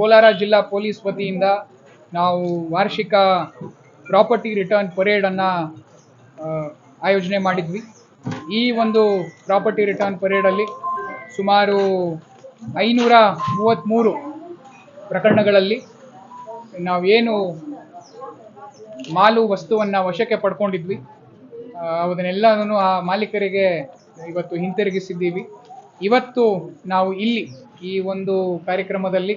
ಕೋಲಾರ ಜಿಲ್ಲಾ ಪೊಲೀಸ್ ವತಿಯಿಂದ ನಾವು ವಾರ್ಷಿಕ ಪ್ರಾಪರ್ಟಿ ರಿಟರ್ನ್ ಪರೇಡನ್ನು ಆಯೋಜನೆ ಮಾಡಿದ್ವಿ. ಈ ಒಂದು ಪ್ರಾಪರ್ಟಿ ರಿಟರ್ನ್ ಪರೇಡಲ್ಲಿ ಸುಮಾರು ಐನೂರ ಮೂವತ್ತ್ಮೂರು ಪ್ರಕರಣಗಳಲ್ಲಿ ನಾವೇನು ಮಾಲು ವಸ್ತುವನ್ನು ವಶಕ್ಕೆ ಪಡ್ಕೊಂಡಿದ್ವಿ. ಅದನ್ನೆಲ್ಲನೂ ಆ ಮಾಲೀಕರಿಗೆ ಇವತ್ತು ಹಿಂತಿರುಗಿಸಿದ್ದೀವಿ. ಇವತ್ತು ನಾವು ಇಲ್ಲಿ ಈ ಒಂದು ಕಾರ್ಯಕ್ರಮದಲ್ಲಿ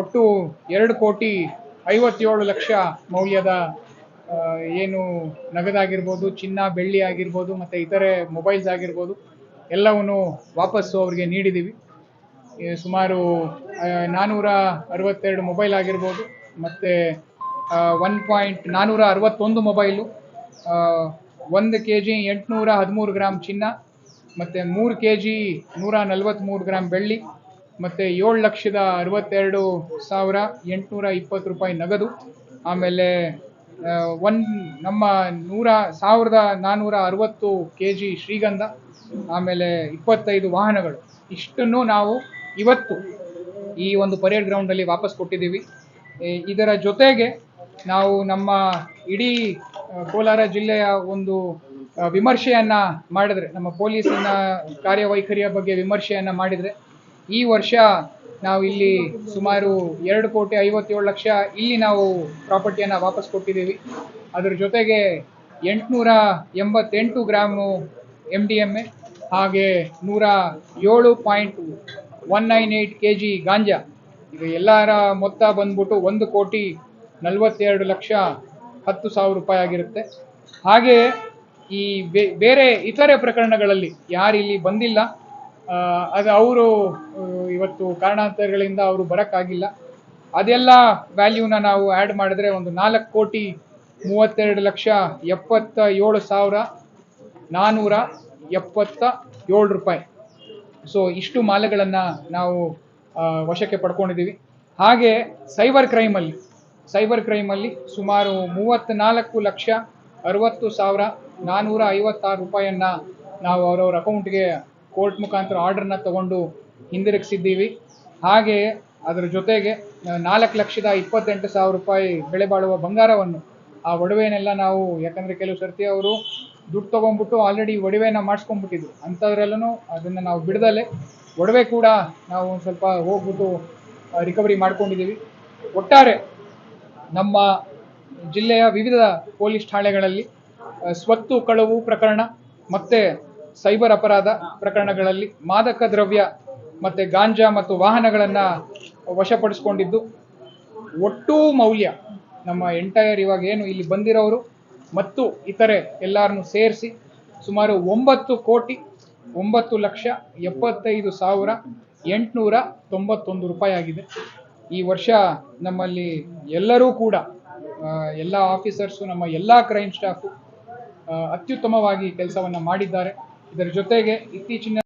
ಒಟ್ಟು ಎರಡು ಕೋಟಿ ಐವತ್ತೇಳು ಲಕ್ಷ ಮೌಲ್ಯದ ಏನು ನಗದಾಗಿರ್ಬೋದು, ಚಿನ್ನ, ಬೆಳ್ಳಿ ಆಗಿರ್ಬೋದು, ಮತ್ತು ಇತರೆ ಮೊಬೈಲ್ಸ್ ಆಗಿರ್ಬೋದು, ಎಲ್ಲವನ್ನು ವಾಪಸ್ಸು ಅವರಿಗೆ ನೀಡಿದ್ದೀವಿ ಸುಮಾರು ನಾನ್ನೂರ ಅರವತ್ತೆರಡು ಮೊಬೈಲ್ ಆಗಿರ್ಬೋದು, ಮತ್ತು ಒನ್ ಪಾಯಿಂಟ್ ನಾನ್ನೂರ ಅರವತ್ತೊಂದು ಮೊಬೈಲು ಒಂದು ಕೆ ಜಿ ಎಂಟುನೂರ ಹದಿಮೂರು ಗ್ರಾಮ್ ಚಿನ್ನ, ಮತ್ತು ಮೂರು ಕೆ ಜಿ ನೂರ ನಲವತ್ತ್ಮೂರು ಗ್ರಾಮ್ ಬೆಳ್ಳಿ ಮತ್ತು ಏಳು ಲಕ್ಷದ ಅರವತ್ತೆರಡು ಸಾವಿರ ಎಂಟುನೂರ ಇಪ್ಪತ್ತು ರೂಪಾಯಿ ನಗದು. ಆಮೇಲೆ ಒನ್, ನಮ್ಮ ನೂರ, ಸಾವಿರದ ನಾನ್ನೂರ ಅರವತ್ತು ಕೆ ಜಿ ಶ್ರೀಗಂಧ, ಆಮೇಲೆ ಇಪ್ಪತ್ತೈದು ವಾಹನಗಳು. ಇಷ್ಟನ್ನು ನಾವು ಇವತ್ತು ಈ ಒಂದು ಪರೇಡ್ ಗ್ರೌಂಡಲ್ಲಿ ವಾಪಸ್ ಕೊಟ್ಟಿದ್ದೀವಿ. ಇದರ ಜೊತೆಗೆ ನಾವು ನಮ್ಮ ಇಡೀ ಕೋಲಾರ ಜಿಲ್ಲೆಯ ಒಂದು ವಿಮರ್ಶೆಯನ್ನು ಮಾಡಿದ್ರೆ, ನಮ್ಮ ಪೊಲೀಸಿನ ಕಾರ್ಯವೈಖರಿಯ ಬಗ್ಗೆ ವಿಮರ್ಶೆಯನ್ನ ಮಾಡಿದ್ರೆ ಈ ವರ್ಷ ನಾವು ಇಲ್ಲಿ ಸುಮಾರು ಎರಡು ಕೋಟಿ ಐವತ್ತೇಳು ಲಕ್ಷ ಇಲ್ಲಿ ನಾವು ಪ್ರಾಪರ್ಟಿಯನ್ನು ವಾಪಸ್ ಕೊಟ್ಟಿದ್ದೀವಿ. ಅದರ ಜೊತೆಗೆ ಎಂಟುನೂರ ಎಂಬತ್ತೆಂಟು gram M D M A ಹಾಗೆ ನೂರ ಏಳು point one nine eight K G ganja. ಇದು ಎಲ್ಲರ ಮೊತ್ತ ಬಂದ್ಬಿಟ್ಟು ಒಂದು ಕೋಟಿ ನಲವತ್ತೆರಡು ಲಕ್ಷ ಹತ್ತು ಸಾವಿರ ರೂಪಾಯಿ ಆಗಿರುತ್ತೆ. ಹಾಗೆ ಈ ಬೇರೆ ಇತರೆ ಪ್ರಕರಣಗಳಲ್ಲಿ ಯಾರು ಇಲ್ಲಿ ಬಂದಿಲ್ಲ. ಅದು ಅವರು ಇವತ್ತು ಕಾರಣಾಂತರಗಳಿಂದ ಅವರು ಬರೋಕ್ಕಾಗಿಲ್ಲ. ಅದೆಲ್ಲ ವ್ಯಾಲ್ಯೂನ ನಾವು ಆ್ಯಡ್ ಮಾಡಿದ್ರೆ ಒಂದು ನಾಲ್ಕು ಕೋಟಿ ಮೂವತ್ತೆರಡು ಲಕ್ಷ ಎಪ್ಪತ್ತ ಏಳು ಸಾವಿರ ನಾನ್ನೂರ ಎಪ್ಪತ್ತ ಏಳು ರೂಪಾಯಿ. ಸೊ ಇಷ್ಟು ಮಾಲೆಗಳನ್ನು ನಾವು ವಶಕ್ಕೆ ಪಡ್ಕೊಂಡಿದ್ದೀವಿ. ಹಾಗೆ ಸೈಬರ್ ಕ್ರೈಮಲ್ಲಿ ಸೈಬರ್ ಕ್ರೈಮಲ್ಲಿ ಸುಮಾರು ಮೂವತ್ತ್ನಾಲ್ಕು ಲಕ್ಷ ಅರವತ್ತು ಸಾವಿರ ನಾನ್ನೂರ ಐವತ್ತಾರು ರೂಪಾಯಿಯನ್ನು ನಾವು ಅವರವ್ರ ಅಕೌಂಟ್ಗೆ ಕೋರ್ಟ್ ಮುಖಾಂತರ ಆರ್ಡರ್ನ ತಗೊಂಡು ಹಿಂದಿರುಗಿಸಿದ್ದೀವಿ. ಹಾಗೆ ಅದರ ಜೊತೆಗೆ ನಾಲ್ಕು ಲಕ್ಷದ ಇಪ್ಪತ್ತೆಂಟು ಸಾವಿರ ರೂಪಾಯಿ ಬೆಲೆ ಬಾಳುವ ಬಂಗಾರವನ್ನು ಆ ಒಡವೆನೆಲ್ಲ ನಾವು, ಯಾಕಂದರೆ ಕೆಲವು ಸರ್ತಿ ಅವರು ದುಡ್ಡು ತೊಗೊಂಡ್ಬಿಟ್ಟು ಆಲ್ರೆಡಿ ಒಡವೆನ ಮಾಡಿಸ್ಕೊಂಡ್ಬಿಟ್ಟಿದ್ರು. ಅಂಥದ್ರಲ್ಲೂ ಅದನ್ನು ನಾವು ಬಿಡದಲ್ಲೇ. ಒಡವೆ ಕೂಡ ನಾವು ಸ್ವಲ್ಪ ಹೋಗ್ಬಿಟ್ಟು ರಿಕವರಿ ಮಾಡ್ಕೊಂಡಿದ್ದೀವಿ. ಒಟ್ಟಾರೆ ನಮ್ಮ ಜಿಲ್ಲೆಯ ವಿವಿಧ ಪೊಲೀಸ್ ಠಾಣೆಗಳಲ್ಲಿ ಸ್ವತ್ತು ಕಳವು ಪ್ರಕರಣ, ಮತ್ತು ಸೈಬರ್ ಅಪರಾಧ ಪ್ರಕರಣಗಳಲ್ಲಿ ಮಾದಕ ದ್ರವ್ಯ ಮತ್ತು ಗಾಂಜಾ ಮತ್ತು ವಾಹನಗಳನ್ನು ವಶಪಡಿಸ್ಕೊಂಡಿದ್ದು ಒಟ್ಟು ಮೌಲ್ಯ ನಮ್ಮ ಎಂಟೈರ್ ಇವಾಗ ಏನು ಇಲ್ಲಿ ಬಂದಿರೋರು ಮತ್ತು ಇತರೆ ಎಲ್ಲರನ್ನು ಸೇರಿಸಿ ಸುಮಾರು ಒಂಬತ್ತು ಕೋಟಿ ಒಂಬತ್ತು ಲಕ್ಷ ಎಪ್ಪತ್ತೈದು ಸಾವಿರ ಎಂಟುನೂರ ತೊಂಬತ್ತೊಂದು ರೂಪಾಯಿ ಆಗಿದೆ. ಈ ವರ್ಷ ನಮ್ಮಲ್ಲಿ ಎಲ್ಲರೂ ಕೂಡ ಎಲ್ಲ ಆಫೀಸರ್ಸು, ನಮ್ಮ ಎಲ್ಲ ಕ್ರೈಮ್ ಸ್ಟಾಫು ಅತ್ಯುತ್ತಮವಾಗಿ ಕೆಲಸವನ್ನು ಮಾಡಿದ್ದಾರೆ. ಇದರ ಜೊತೆಗೆ ಇತ್ತೀಚಿನ